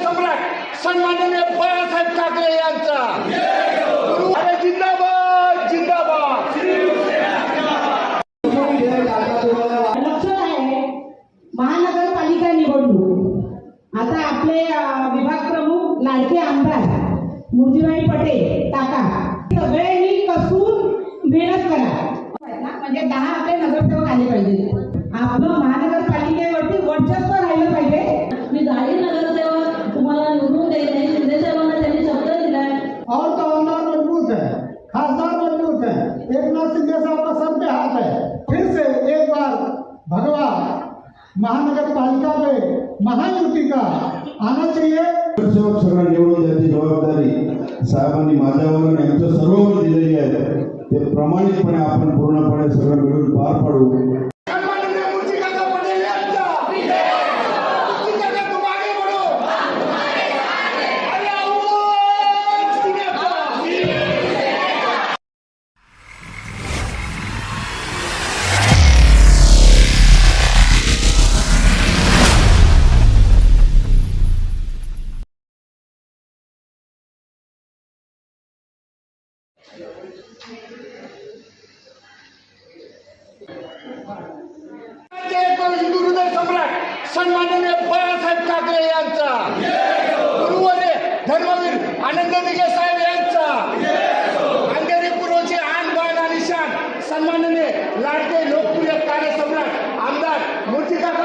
सम्राट सन्माननीय बाळासाहेब ठाकरे यांचा जिंदाबाद जिंदाबाद लक्षात आहे महानगरपालिका निवडणूक. आता आपले विभाग प्रमुख लाडके आमदार मुरजीभाई पटेल काका. सगळ्यांनी कसून मेहनत करा. म्हणजे दहा आपले नगरसेवक आले पाहिजे आपलं सन्माननीय बाळासाहेब ठाकरे यांचा. गुरुवर्य धर्मवीर आनंद दिघे साहेब यांचा. अंधेरी पूर्वचे आन बाण आणि शान सन्माननीय लाडके लोकप्रिय कार्यसम्राट आमदार मूर्तिकाका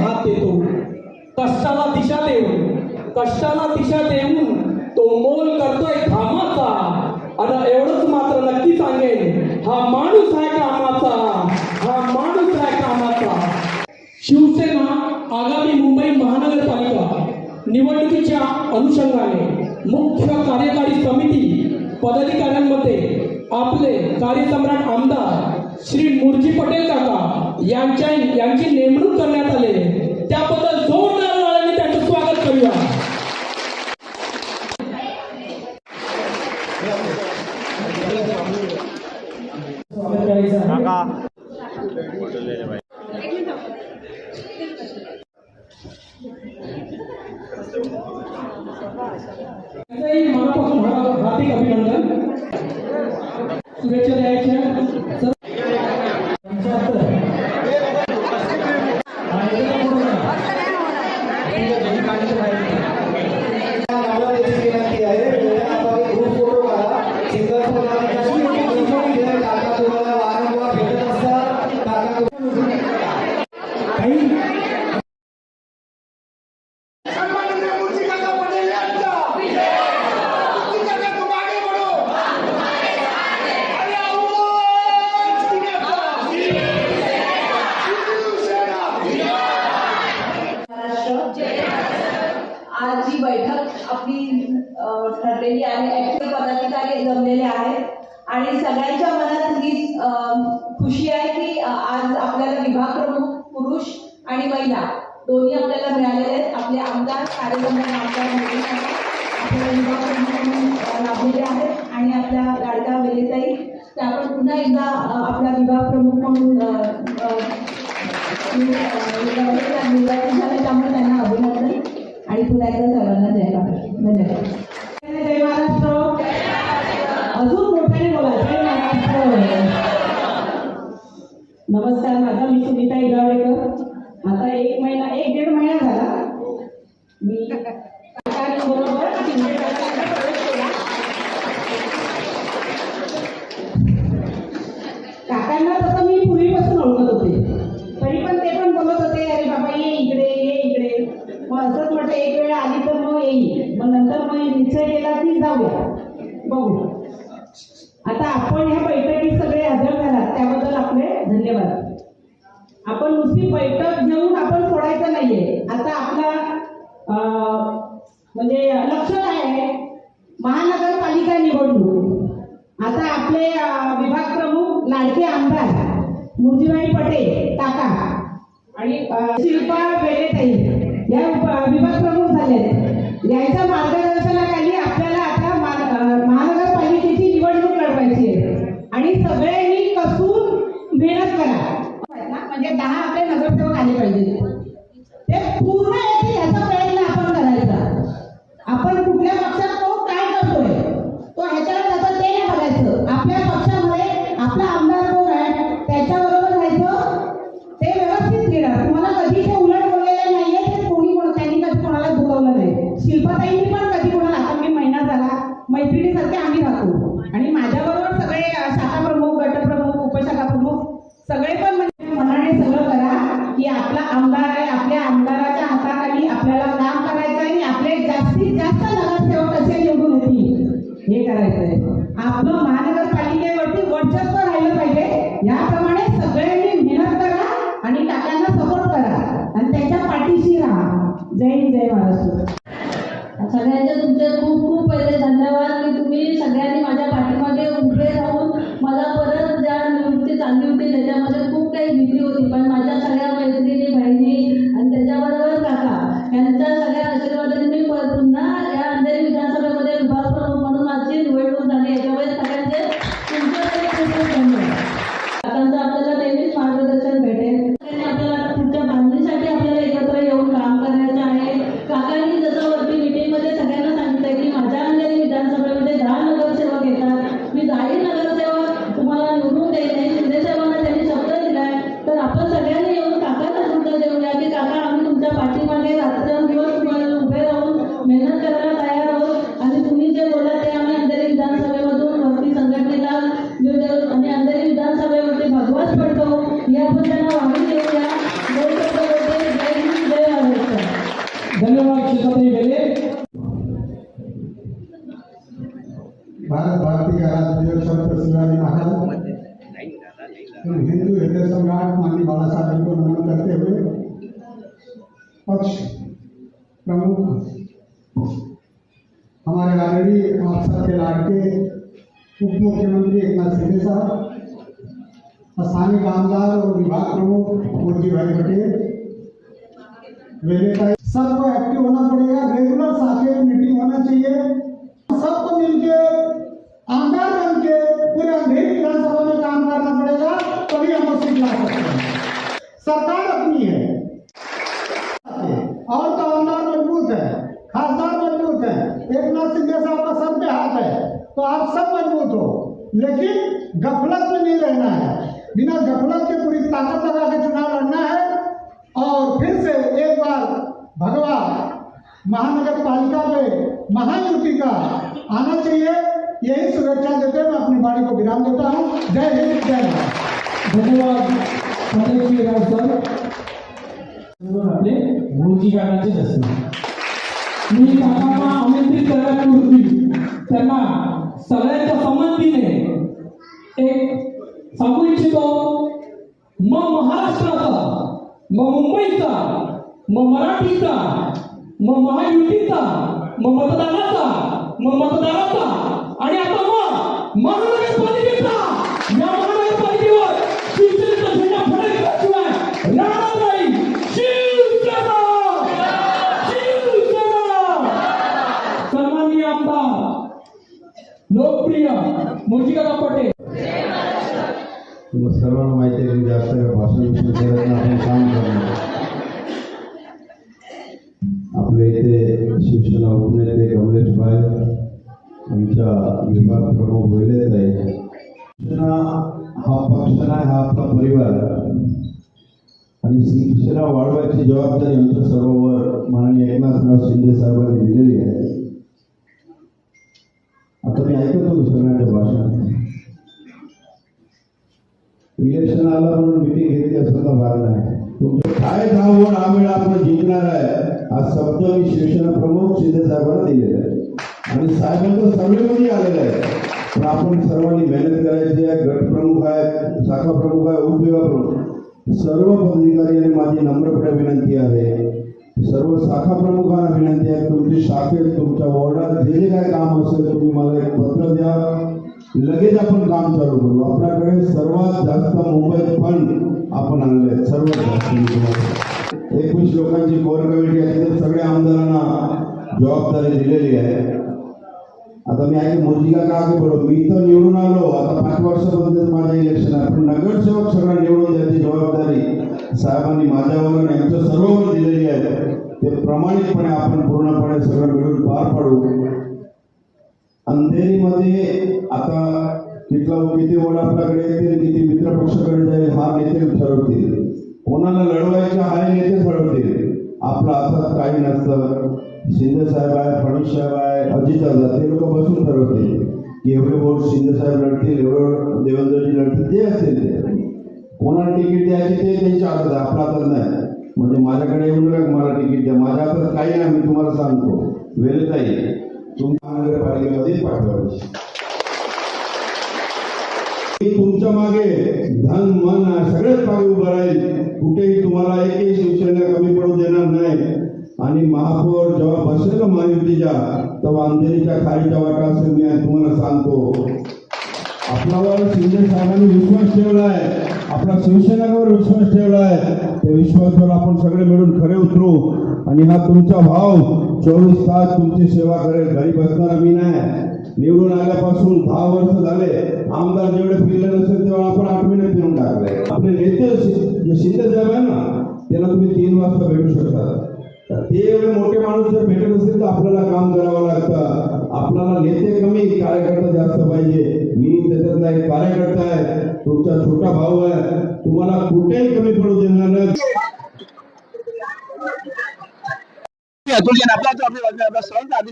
हात देतो कष्टाला दिशा देऊन? कष्टाला दिशा देऊन? तो मोल करतोय घामाचा. आणि एवढंच मात्र नक्की सांगेन हा माणूस आहे कामाचा. हा माणूस आहे कामाचा. शिवसेना आगामी मुंबई महानगरपालिका निवडणुकीच्या अनुषंगाने मुख्य कार्यकारी समिती पदाधिकाऱ्यांमध्ये आपले कार्यसम्राट आमदार श्री मुरजी पटेल काका यांच्या यांची नेमणूक करण्यात आले त्याबद्दल जोरदार टाळ्यांनी त्यांचं स्वागत करूया स्वागत करायचं आहे. त्यांचंही मनापासून हा- हार्दिक अभिनंदन शुभेच्छा द्यायच्या सर- पंच्याहत्तर. हा, एकच पूर्ण करा. गावाला याची विनंती आहे वेळाअभावी ग्रुप फोटो काढा सिंगल फोटो आणि कशी मोठी ग्रुप इथे काका तुम्हाला वारंवार भेटत असतात काका काही सन्माननीय मूर्तिकाका पटेल यांचा मूर्तिकाका तुम आगे बढ़ो अरे आवाज कुणाचा शिवसेना महाराष्ट्र आज जी बैठक आपली अ, ठरलेली आहे. ऍक्च्युअल पदाधिकारी जमलेले आहेत. आणि सगळ्यांच्या मनात ही खुशी आहे की आज आपल्याला विभाग प्रमुख पुरुष आणि महिला दोन्ही आपल्याला मिळालेले आहेत. आपले आमदार कार्यक्रम आमदार आपल्याला विभाग प्रमुख लाभलेले आहेत. आणि आपल्या लाडका वेलेताई त्या पण पुन्हा एकदा आपला विभाग प्रमुख म्हणून अ, निर्वाचित झाले त्यामुळे त्यांना अभिनंदन. आणि पुन्हा एकदा सर्वांना द्यायला पाहिजे. धन्यवाद. नमस्कार माझा मी सुनीता इगावडेकर आता एक महिना एक दीड महिना झाला. मी काकांबरोबर काकांना तसं मी पूर्वीपासून ओळखत होते. तरी पण ते पण बोलत होते अरे बाबा ये इकडे ये इकडे. मग असंच म्हटलं एक वेळ आली तर मग येईल. मग नंतर मग निश्चय केला की जाऊया. बघू. आता आपण ह्या बैठकीत त्याबद्दल आपले धन्यवाद. आपण नुसती बैठक घेऊन आपण सोडायचं नाहीये. आता आपला म्हणजे लक्ष काय आहे? महानगरपालिका निवडणूक. आता आपले विभाग प्रमुख लाडके आमदार मुरजीबाई पटेल काका आणि शिल्पा वेळेताई या विभाग प्रमुख झाले यांच्या मार्गदर्शनाखाली कसून जय पक्ष प्रमुख हमारे ऑलरेडी आप सबके लाडके उप मुख्यमंत्री एक नाथ शिंदे साहब, स्थानीय आमदार और विभाग प्रमुख मुरजी भाई पटेल सबको एक्टिव होना पड़ेगा रेगुलर साकेत मीटिंग होना चाहिए। सबको मिलके, आमदार बन के पूरे अंधेरी विधानसभा में काम करना पड़ेगा, तभी हम हैं सरकार अपनी है और तो आमदार मज़बूत है खासदार मज़बूत है एक नाथ शिंदे साहब का सर पे हाथ है तो आप सब मज़बूत हो लेकिन गफलत में नहीं रहना है। बिना गफलत के पूरी ताकत लगा के चुनाव लड़ना है और फिर से एक बार भगवा महानगर पालिका में महायुति का आना चाहिए। यही शुभेच्छा देते हुए मैं अपनी वाणी को विराम देता हूँ। जय हिंद जय भारत। धन्यवाद। सदस्य राव सर। आपले दर्शन। मी काकांना आमंत्रित करण्यापूर्वी त्यांना सगळ्यांच्या संमतीने एक सांगू इच्छितो मग महाराष्ट्राचा मग मुंबईचा मग मराठीचा मग महायुतीचा मग मतदानाचा मग मतदाराचा आणि आता मग महानगरपालिकेचा. या महानगरपालिकेवर शिवसेनेचा झेंडा फडकल्याशिवाय राहणार नाही. मूर्तिकला पटेल सर्वांना माहिती आहे म्हणजे जास्त भाषण विषय करत आपण काम करणार आपल्या इथे शिवसेना उपनेते कमलेश भाई आमच्या विभाग प्रमुख बोललेच हा पक्ष नाही हा आपला परिवार. आणि शिवसेना वाढवायची जबाबदारी आमच्या सर्वांवर माननीय एकनाथराव शिंदे साहेबांनी दिलेली आहे. आता मी ऐकतो दुसऱ्यांच्या भाषण इलेक्शन आला म्हणून मिटिंग घेतली असं भाग नाही. तुमचं काय गाववर हा वेळा आपण जिंकणार आहे हा शब्द मी शिवसेना प्रमुख शिंदे साहेबांना दिलेला आहे. आणि साहेबांचं सगळेमध्ये आलेलं आहे. पण आपण सर्वांनी मेहनत करायची आहे गट प्रमुख आहे शाखा प्रमुख आहे उपविभाग प्रमुख. सर्व पदाधिकारी आणि माझी नम्रपणे विनंती आहे सर्व शाखा प्रमुखांना विनंती आहे तुमची शाखेत तुमच्या वॉर्डात जे जे काय काम असेल तुम्ही मला एक पत्र द्या. लगेच आपण काम चालू करू. आपल्याकडे सर्वात जास्त मुंबईत फंड आपण आणले सर्वात जास्त एकवीस लोकांची कोर कमिटी आहे. तर सगळ्या आमदारांना जबाबदारी दिलेली आहे. आता मी आहे मोदीला का आगे मी तर निवडून आलो. आता पाच वर्षापर्यंत माझे इलेक्शन आहे. पण नगरसेवक सगळं निवडून द्यायची जबाबदारी. साहेबांनी माझ्यावर आणि आमच्या सर्वांवर दिलेली आहे. ते प्रामाणिकपणे आपण पूर्णपणे सगळं मिळून पार पाडू. अंधेरीमध्ये आता तिथला किती वड आपल्याकडे येतील किती मित्र पक्षाकडे जाईल हा नेते ठरवतील. कोणाला लढवायचा हा नेते ठरवतील. आपला असं काही नसतं. शिंदे साहेब आहे फडणवीस साहेब आहे अजित दादा ते लोक बसून ठरवतील. की एवढे वोट शिंदे साहेब लढतील एवढं देवेंद्रजी लढतील ते असेल ते. कोणाला तिकीट द्यायची ते त्यांच्या हातात आहे आपल्या हातात नाही. म्हणजे माझ्याकडे येऊन नका मला तिकीट द्या. माझ्या हातात काही नाही मी तुम्हाला सांगतो. वेळताई तुमच्या महानगरपालिकेमध्ये पाठवायची. तुमच्या मागे धन मन सगळेच मागे उभं राहील. कुठेही तुम्हाला एकही शिवसेना कमी पडू देणार नाही. आणि महापौर जेव्हा बसेल ना महायुतीच्या तेव्हा अंधेरीच्या खालीच्या वाटा असेल मी तुम्हाला सांगतो. आपल्यावर शिंदे साहेबांनी विश्वास ठेवला आहे. आपला शिवसेनेवर विश्वास ठेवला आहे त्या विश्वासावर आपण सगळे मिळून खरे उतरू. आणि हा तुमचा भाव चोवीस तास तुमची सेवा करेल. घरी बसणारा मी नाही. निवडून आल्यापासून दहा वर्ष झाले. आमदार जेवढे फिरले नसेल तेव्हा आपण आठ महिने फिरून टाकले. आपले नेते जे शिंदे साहेब आहे ना त्यांना तुम्ही तीन वाजता भेटू शकता. ते एवढे मोठे माणूस जर भेटत असेल तर आपल्याला काम करावं लागतं. आपल्याला नेते कमी कार्यकर्ता जास्त पाहिजे. मी त्याच्यातला एक कार्यकर्ता आहे तुमचा छोटा भाऊ आहे. तुम्हाला कुठेही कमी पडू देणार नाही.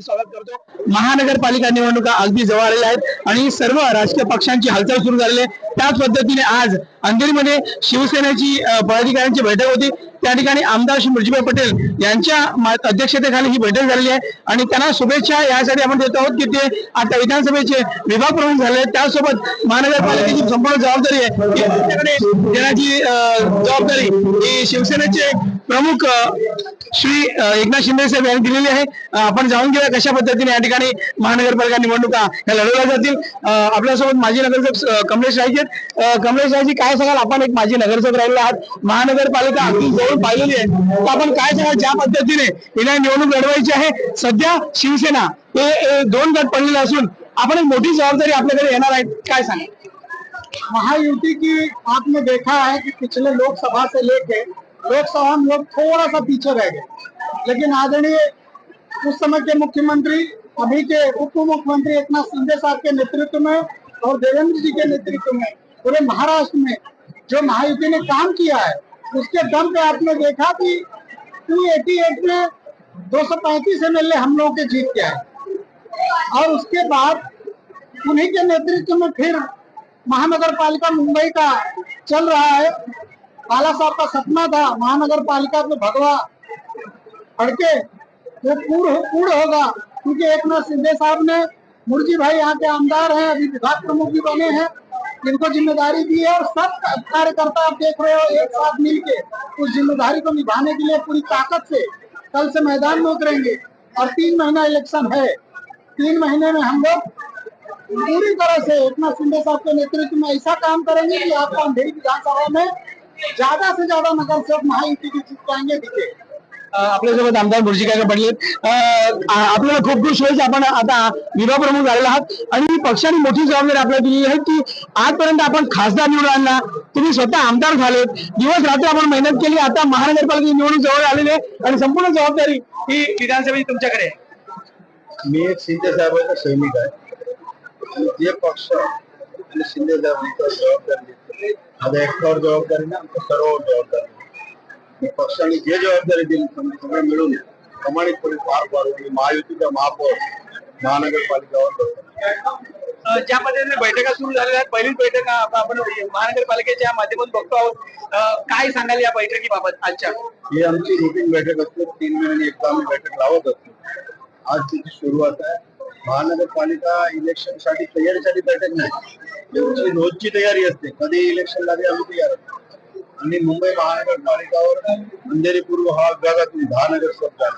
स्वागत करतो. महानगरपालिका निवडणुका अगदी जवळ आलेल्या आहेत आणि सर्व राजकीय पक्षांची हालचाल सुरू झालेली आहे. त्याच पद्धतीने आज अंधेरीमध्ये शिवसेनेची पदाधिकाऱ्यांची बैठक होती. त्या ठिकाणी आमदार श्री मुरजीभाई पटेल यांच्या अध्यक्षतेखाली ही बैठक झालेली आहे. आणि त्यांना शुभेच्छा यासाठी आपण देत आहोत की ते आता विधानसभेचे विभाग प्रमुख झाले. त्यासोबत महानगरपालिकेची संपूर्ण जबाबदारी आहे. त्यांच्याकडे देण्याची जबाबदारी ही शिवसेनेचे प्रमुख श्री एकनाथ शिंदे साहेब यांनी दिलेली आहे. आपण जाऊन घेऊया कशा पद्धतीने या ठिकाणी महानगरपालिका निवडणुका ह्या लढवल्या जातील. आपल्यासोबत माजी नगरसेवक कमलेश रायचे आहेत. कमलेश रायजी काय सांगाल? आपण एक माजी नगरसेवक राहिले आहात. महानगरपालिका सध्या शिवसेना दोन गट पडलेले असून एक मोठी जबाबदारी आपल्याकडे येणार आहे. महायुति की आपने देखा है कि पिछले लोकसभा से लेके लोकसभा में लोग थोड़ा सा पीछे रह गए। लेकिन आदरणीय, उस समय के मुख्यमंत्री, अभी के उप मुख्यमंत्री एकनाथ शिंदे साहब के नेतृत्व में और देवेंद्र जी के नेतृत्व में, पूरे महाराष्ट्र में जो महायुति ने काम किया है उसके दम पे आपने देखा कि 288 में 235 एमएलए हम लोगों के जीत के आए। और उसके बाद उन्हीं के नेतृत्व में फिर महानगर पालिका मुंबई का चल रहा है। बाला साहब का सपना था महानगर पालिका में भगवा फड़के वो पूर्ण पूर्ण होगा। क्योंकि एक नाथ सिंधे साहब ने मुर्जी भाई यहाँ के आमदार हैं, अभी विभाग प्रमुख भी बने हैं। इनको ज़िम्मेदारी दी है और सब कार्यकर्ता आप देख रहे हो एक साथ मिलके उस ज़िम्मेदारी को निभाने के लिए पूरी ताकत से कल से मैदान में उतरेंगे। और तीन महीना इलेक्शन है। तीन महीने में हम लोग पूरी तरह से एकनाथ शिंदे साहब के नेतृत्व में ऐसा काम करेंगे कि आपको अंधेरी विधानसभा में ज़्यादा से ज़्यादा नगर सेवक महायुति की जीत पाएँगे दिखे आपल्यासोबत आमदार मुर्जी काका पडले आपल्याला खूप खूप शुभेच्छा. आपण आता विभाग प्रमुख झालेला आहात. आणि पक्षाने मोठी जबाबदारी आपल्याला दिली आहे की आजपर्यंत आपण खासदार निवडून आणला. तुम्ही स्वतः आमदार झालेत. दिवस रात्र आपण मेहनत केली. आता महानगरपालिकेची निवडणूक जवळ आलेली आहे. आणि संपूर्ण जबाबदारी ही विधानसभेची तुमच्याकडे आहे. मी एक शिंदे साहेबांचा सैनिक आहे. आणि जे पक्ष आणि शिंदे साहेबांचा जबाबदारी घेतली, माझ्या एकट्यावर जबाबदारी ना आमच्या सर्वांवर जबाबदारी पक्षाने जे जबाबदारी दिली सगळे मिळून प्रमाणितपणे पार पाडू आणि महायुतीच्या महापौर महानगरपालिकावर. अ, ज्या पद्धतीने बैठका सुरू झालेल्या आहेत पहिलीच बैठक आपण महानगरपालिकेच्या माध्यमातून बघतो आहोत. काय सांगाल या बैठकीबाबत आजच्या? ही आमची रुटीन बैठक असते. तीन महिन्यांनी एकदा आम्ही बैठक लावत असतो. आज तिची सुरुवात आहे. महानगरपालिका इलेक्शनसाठी तयारीसाठी बैठक नाही. रोजची तयारी असते. कधी इलेक्शन लागले आम्ही तयार असतो. आणि मुंबई महानगरपालिकावर अंधेरीपूर्व हा विभागातून दहा नगर स्वतः